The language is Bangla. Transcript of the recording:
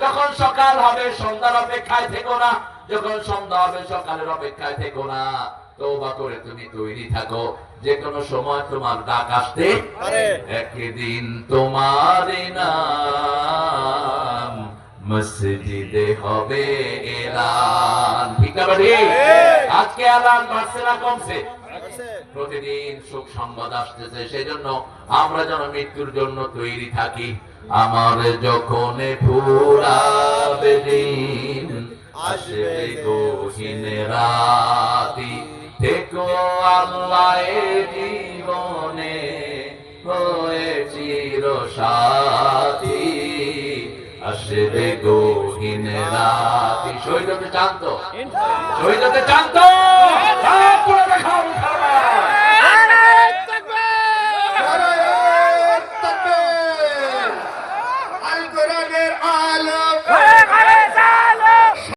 যখন সকাল হবে সন্ধ্যার অপেক্ষায় থেকো না যখন সন্ধ্যা হবে সকালের অপেক্ষায় থেকো না। করে তুমি তৈরি থাকো যে কোনো সময় তোমার ডাক আসতে একদিন তোমার নাম মসজিদে হবে এলান। ঠিক বাড়ি আজকে এলান বাড়ছে না কমছে? প্রতিদিন সুখ সংবাদ আসতেছে সেই জন্য আমরা যেন মৃত্যুর জন্য তৈরি থাকি। আমার যখন ফুরাবে দিন আসবে গহীন রাতি থেকো আল্লাহ জীবনে হয়ে চির সাথী। আসবে গহীন রাতি। শহীদ হতে চান তো? শহীদ হতে চান তো?